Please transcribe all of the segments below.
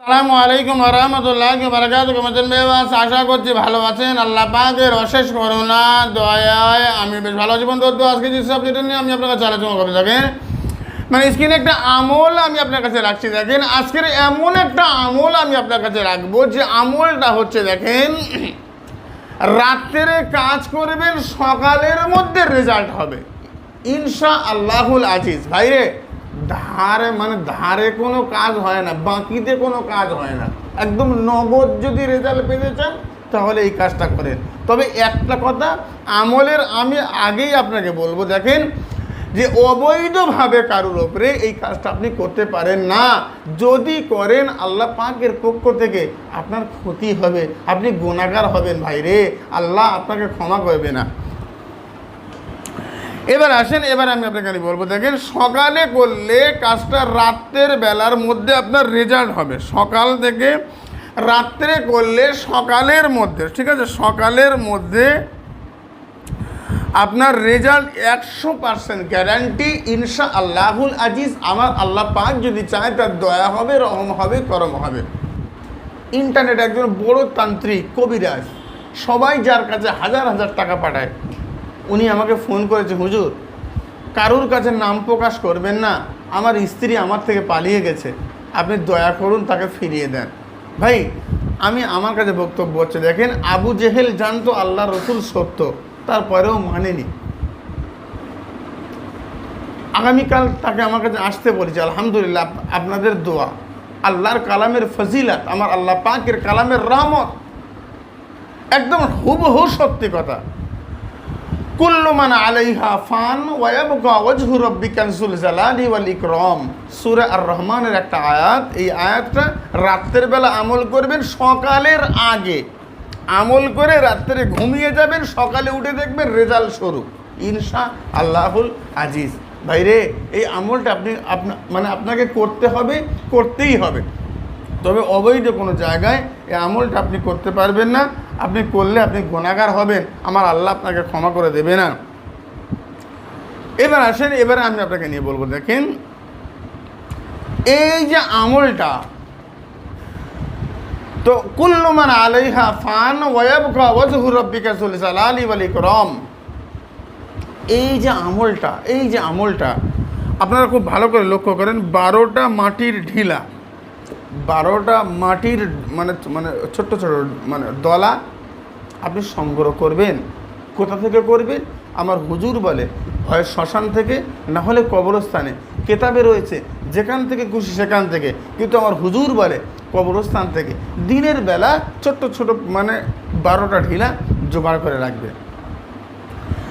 আসসালামু আলাইকুম রহমতুল্লাহ বারাকাত বেবাস আশা করছি ভালো আছেন। আল্লাহ পাকের অশেষ করোনা দয়ায় আমি বেশ ভালো আছি বন্ধু। তো আজকে যে সাবজেক্ট নিয়ে আমি আপনার কাছে আলোচনা করে থাকেন মানে স্ক্রিনে একটা আমল আমি আপনার কাছে রাখছি, দেখেন। আজকের এমন একটা আমল আমি আপনার কাছে রাখব যে আমলটা হচ্ছে, দেখেন রাত্রে কাজ করবেন, সকালের মধ্যে রেজাল্ট হবে। ইনশা আল্লাহুল আজিজ। ভাইরে ধারে মানে ধারে কোনো কাজ হয় না, বাকিতে কোনো কাজ হয় না। একদম নগদ যদি রেজাল্ট পেতে চান, তাহলে এই কাজটা করেন। তবে একটা কথা, আমলের আমি আগেই আপনাকে বলব, দেখেন যে অবৈধভাবে কারোর ওপরে এই কাজটা আপনি করতে পারেন না। যদি করেন, আল্লাহ পাকের পক্ষ থেকে আপনার ক্ষতি হবে, আপনি গুণাগার হবেন ভাইরে। আল্লাহ আপনাকে ক্ষমা করবে না। এবার আসেন, এবার আমি আপনাকে খালি বলব, দেখেন, সকালে করলে কাজটা রাত্রের বেলার মধ্যে আপনার রেজাল্ট হবে। সকাল থেকে রাত্রে করলে সকালের মধ্যে, ঠিক আছে, সকালের মধ্যে আপনার রেজাল্ট একশো পার্সেন্ট গ্যারান্টি ইনশা আল্লাহুল আজিজ, আমার আল্লাহ পাক যদি চায় তার দয়া হবে, রহম হবে, করম হবে। ইন্টারনেট একজন বড় তান্ত্রিক, কবিরাজ, সবাই যার কাছে হাজার হাজার টাকা পাঠায়। উনি আমাকে ফোন করেছে, হুজুর, কারুর কাছে নাম প্রকাশ করবেন না? আমার স্ত্রী আমার থেকে পালিয়ে গেছে। আপনি দয়া করুন তাকে ফিরিয়ে দেন। ভাই, আমি আমার কাছে বক্তব্য হচ্ছে, দেখেন, আবু জেহেল জানতো আল্লাহ রসুল সত্য, তারপরেও মানেনি। আগামীকাল তাকে আমার কাছে আসতে বলেছে, আলহামদুলিল্লাহ আপনাদের দোয়া, আল্লাহর কালামের ফজিলাত, আমার আল্লাহ পাকের কালামের রহমত। একদম হুবহু সত্যি কথা। কুল্লু মান আলাইহা ফান রাব্বিকাল যুল জালালি ওয়াল ইকরাম। সূরা আর রহমানের একটা আয়াত। এই আয়াতটা রাতের বেলা আমল করবেন, সকালের আগে। আমল করে রাত্রে ঘুমিয়ে যাবেন, সকালে উঠে দেখবেন রেজাল্ট শুরু ইনশা আল্লাহুল আজিজ। ভাইরে, এই আমলটা আপনি, আপনা মানে আপনাকে করতে হবে, করতেই হবে। তবে অবৈধ কোনো জায়গায় এই আমলটা আপনি করতে পারবেন না। আপনি করলে আপনি গুণাগার হবেন, আমার আল্লাহ আপনাকে ক্ষমা করে দেবে না। এবার আসেন, এবারে আমি আপনাকে নিয়ে বলব, দেখেন, এই যে আমলটা, তো কুল্লুমান আলাইহা ফান ওয়াবকা ওয়াজহু রাব্বিকা যুল জালালি ওয়াল ইকরাম। এই যে আমলটা, এই যে আমলটা, আপনারা খুব ভালো করে লক্ষ্য করেন, বারোটা মাটির ঢিলা। বারোটা মাটির মানে মানে ছোট্ট ছোট মানে দলা আপনি সংগ্রহ করবেন। কোথা থেকে করবেন? আমার হুজুর বলে, হয় শ্মশান থেকে, না হলে কবরস্থানে। কেতাবে রয়েছে, যেখান থেকে খুশি সেখান থেকে। কিন্তু আমার হুজুর বলে, কবরস্থান থেকে। দিনের বেলা ছোট্ট ছোট মানে বারোটা ঢিলা জোগাড় করে রাখবে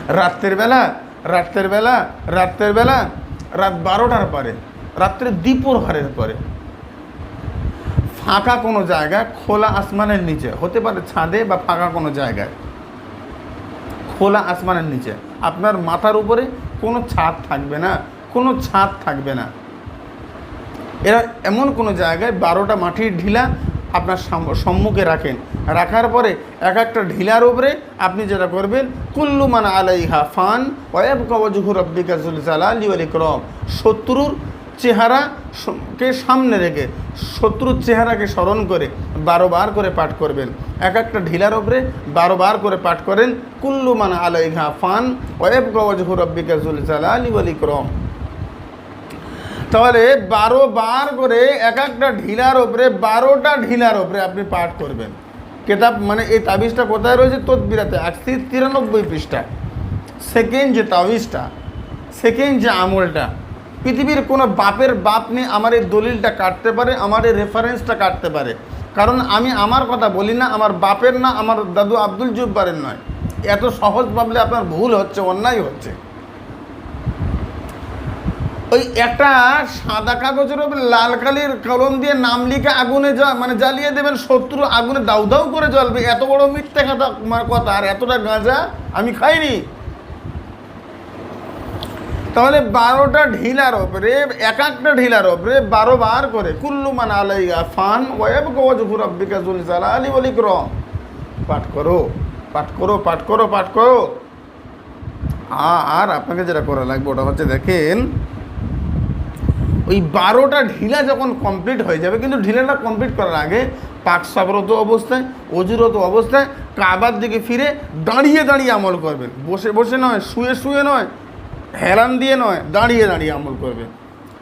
রাত্রের বেলা রাত্রের বেলা রাত্রের বেলা, রাত বারোটার পরে, রাত্রে দ্বীপরহারের পরে। ফাঁকা কোনো জায়গা খোলা আসমানের নিচে। হতে পারে ছাদে বা ফাঁকা কোনো জায়গায়। খোলা আসমানের নিচে। আপনার মাথার উপরে কোনো ছাদ থাকবে না, কোনো ছাদ থাকবে না। এরা এমন কোনো জায়গায় বারোটা মাটির ঢিলা আপনার সম্মুখে রাখেন। রাখার পরে এক একটা ঢিলার উপরে আপনি যেটা করবেন, কুল্লু মান আলাইহা ফান ওয়াব কবজহু রব্বিকা জুল জালালি ওয়াল ইকরাম। শত্রুর চেহারা কে সামনে রেখে শত্রুর চেহারাকে স্মরণ করে বারো বার করে পাঠ করবেন। এক একটা ঢিলার ওপরে বারো বার করে পাঠ করেন, কুল্লু মান আলাইহা ফান ওয়াব কবজহু রব্বিকা জুল জালালি ওয়াল ইকরাম। তাহলে বারো বার করে এক একটা ঢিলার ওপরে বারোটা ঢিলার ওপরে আপনি পাঠ করবেন। কেতাব মানে এই তাবিজটা কোথায় রয়েছে? তদবিরাতে আশি তিরানব্বই পৃষ্ঠা। সেকেন্ড যে তাবিজটা, সেকেন্ড যে আমলটা পৃথিবীর কোনো বাপের বাপ নিয়ে আমার এই দলিলটা কাটতে পারে, আমার এই রেফারেন্সটা কাটতে পারে। কারণ আমি আমার কথা বলি না, আমার বাপের না, আমার দাদু আব্দুল জুব্বারের নয়। এত সহজ ভাবলে আপনার ভুল হচ্ছে, অন্যায় হচ্ছে। ওই একটা সাদা কাগজের উপর লাল কালির কলম দিয়ে নাম লিখে আগুনে যা মানে জ্বালিয়ে দেবেন, শত্রু আগুনে দাউ দাউ করে জ্বলবে। এত বড় মিথ্যে কথা আমার কথা, আর এতটা গাঁজা আমি খাইনি। তাহলে বারোটা ঢিলার ওপরে এক একটা ঢিলার ওপরে বারো বার করে। কুল্লু মান আলাইয়া ফান ওয়েব গজহু রব্বিকা জুল জালালি বলি ইকরাম। পাঠ করো পাঠ করো পাঠ করো পাঠ করো। আর আপনাকে যেটা করা লাগবে ওটা হচ্ছে দেখেন, ওই বারোটা ঢিলা যখন কমপ্লিট হয়ে যাবে, কিন্তু ঢিলাটা কমপ্লিট করার আগে পাক সাবরত অবস্থায়, অজুরত অবস্থায়, কাবার দিকে ফিরে দাঁড়িয়ে দাঁড়িয়ে আমল করবেন। বসে বসে নয়, শুয়ে শুয়ে নয় হেরান দিয়ে নয়, দাঁড়িয়ে দাঁড়িয়ে আমল করবেন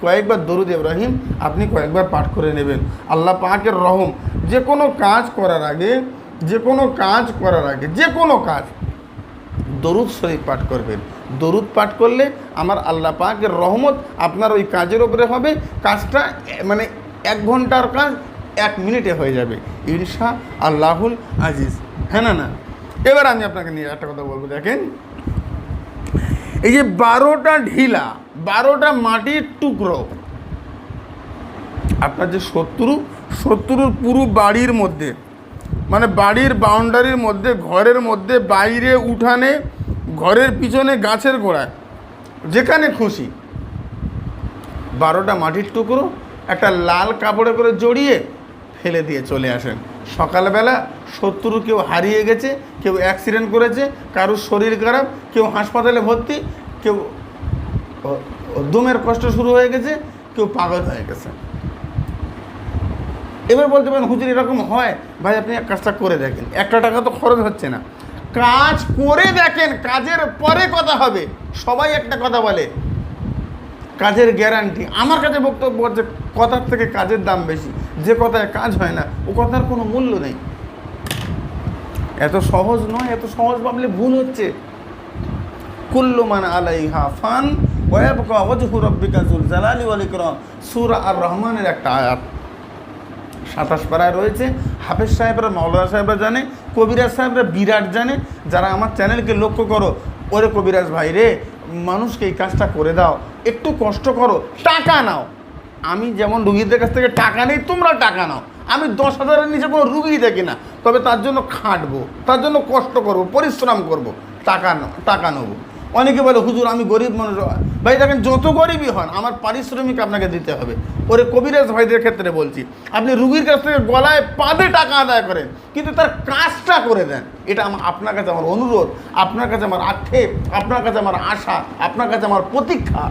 কয়েকবার দরুদ ইব্রাহিম আপনি কয়েকবার পাঠ করে নেবেন। আল্লাহ পাকের রহম, যে কোনো কাজ করার আগে, যে কোনো কাজ করার আগে, যে কোনো কাজ, দরুদ শরীফ পাঠ করবেন। দরুদ পাঠ করলে আমার আল্লাহ পাকের রহমত আপনার ওই কাজের উপরে হবে। কাজটা মানে এক ঘণ্টার কাজ এক মিনিটে হয়ে যাবে। ইনশা আল্লাহুল আজিজ। হ্যাঁ না না। এবার আমি আপনাকে নিয়ে একটা কথা বলব, দেখেন। এই যে বারোটা ঢিলা, বারোটা মাটির টুকরো। আপনার যে শত্রু, শত্রুর পুরো বাড়ির মধ্যে মানে বাড়ির বাউন্ডারির মধ্যে, ঘরের মধ্যে, বাইরে উঠানে, ঘরের পিছনে, গাছের গোড়ায়, যেখানে খুশি। বারোটা মাটির টুকরো, একটা লাল কাপড়ে করে জড়িয়ে ফেলে দিয়ে চলে আসেন। সকালবেলা শত্রু কেউ হারিয়ে গেছে, কেউ অ্যাক্সিডেন্ট করেছে, কারোর শরীর খারাপ, কেউ হাসপাতালে ভর্তি, কেউ দমের কষ্ট শুরু হয়ে গেছে, কেউ পাগল হয়ে গেছে। এবার বলতে পারেন, হুজুর এরকম হয়? ভাই, আপনি এক কাজটা করে দেখেন। একটা টাকা তো খরচ হচ্ছে না। কাজ করে দেখেন, কাজের পরে কথা হবে। সবাই একটা কথা বলে। কাজের গ্যারান্টি আমার কাছে বক্তব্য হচ্ছে কথার থেকে কাজের দাম বেশি। যে কথায় কাজ হয় না, ও কথার কোনো মূল্য নেই। এত সহজ নয়, এত সহজ ভাবলে ভুল হচ্ছে। কুল্লু মান আলাইহা ফান ওয়াবকা ওয়াজহু রাব্বিকা যুল জালালি ওয়াল ইকরাম। সূরা আর রহমানের একটা আয়াত। সাতাশ পাড়ায় রয়েছে। হাফেজ সাহেবরা, মাওলানা সাহেবরা জানে, কবিরাজ সাহেবরা বিরাট জানে। যারা আমার চ্যানেলকে লক্ষ্য করো, ওরে কবিরাজ ভাই রে, মানুষকে এই কাজটা করে দাও। একটু কষ্ট করো, টাকা নাও। আমি যেমন রুগীদের কাছ থেকে টাকা নেই, তোমরা টাকা নাও। আমি দশ হাজারের নিচে কোনো রুগী দেখি না। তবে তার জন্য খাটবো, তার জন্য কষ্ট করব, পরিশ্রম করব, টাকা টাকা নেব। অনেকে বলে, হুজুর, আমি গরিব মানুষ। ভাই, দেখেন, যত গরিবই হন, আমার পারিশ্রমিক আপনাকে দিতে হবে। ওরে কবিরাজ ভাইদের ক্ষেত্রে বলছি, আপনি রুগীর কাছ থেকে গলায় পাদে টাকা আদায় করেন, কিন্তু তার কাজটা করে দেন। এটা আমার, আপনার কাছে আমার অনুরোধ, আপনার কাছে আমার আক্ষেপ, আপনার কাছে আমার আশা, আপনার কাছে আমার প্রতীক্ষা।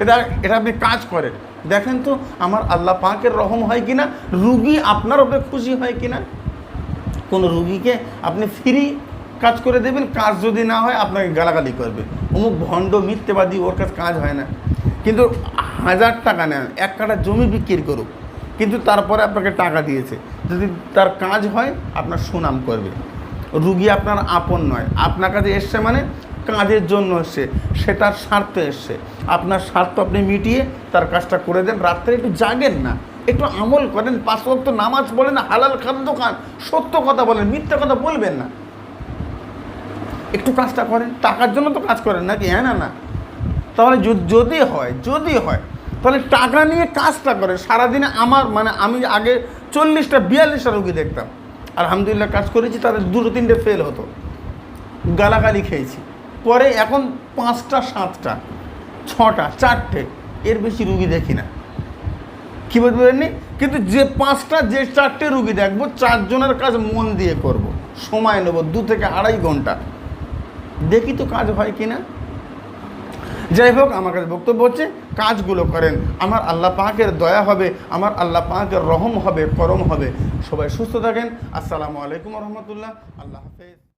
এটা এটা আপনি কাজ করেন। দেখেন তো, আমার আল্লাহ পাকের রহম হয় কিনা? রুগী আপনার ওপরে খুশি হয় কি না কোনো রুগীকে আপনি ফ্রি কাজ করে দেবেন, কাজ যদি না হয় আপনাকে গালাগালি করবে। অমুক ভণ্ড মিথ্যেবাদী, ওর কাছে কাজ হয় না। কিন্তু হাজার টাকা নেন, এক কাটা জমি বিক্রি করুক। কিন্তু তারপরে আপনাকে টাকা দিয়েছে। যদি তার কাজ হয়, আপনার সুনাম করবে। রুগী আপনার আপন নয়। আপনার কাছে এসছে মানে কাজের জন্য এসছে সেটার স্বার্থে এসছে আপনার স্বার্থ আপনি মিটিয়ে তার কাজটা করে দেন। রাত্রে একটু জাগেন না। একটু আমল করেন। পাঁচ ওয়াক্ত নামাজ বলেন হালাল খাদ্য খান, সত্য কথা বলেন, মিথ্যা কথা বলবেন না। একটু কাজটা করেন। টাকার জন্য তো কাজ করেন নাকি? হ্যাঁ না না। তাহলে যদি হয় যদি হয়, তাহলে টাকা নিয়ে কাজটা করে সারাদিনে আমার মানে আমি আগে চল্লিশটা, বিয়াল্লিশটা রুগী দেখতাম। আলহামদুলিল্লাহ কাজ করেছি, তাদের দুটো, তিনটে ফেল হতো। গালাগালি খেয়েছি। পরে এখন পাঁচটা, সাতটা, ছটা, চারটে, এর বেশি রুগী দেখি না। কী বলতে পারেননি? কিন্তু যে পাঁচটা, যে চারটে রুগী দেখব, চারজনের কাজ মন দিয়ে করব। সময় নেব, দু থেকে আড়াই ঘণ্টা। দেখি তো কাজ হয় কি না। যাই হোক, আমার কাছে বক্তব্য হচ্ছে, কাজগুলো করেন। আমার আল্লাহ পাকের দয়া হবে, আমার আল্লাহ পাকের রহম হবে, করম হবে। সবাই সুস্থ থাকেন। আসসালামু আলাইকুম রহমতুল্লাহ। আল্লাহ হাফেজ।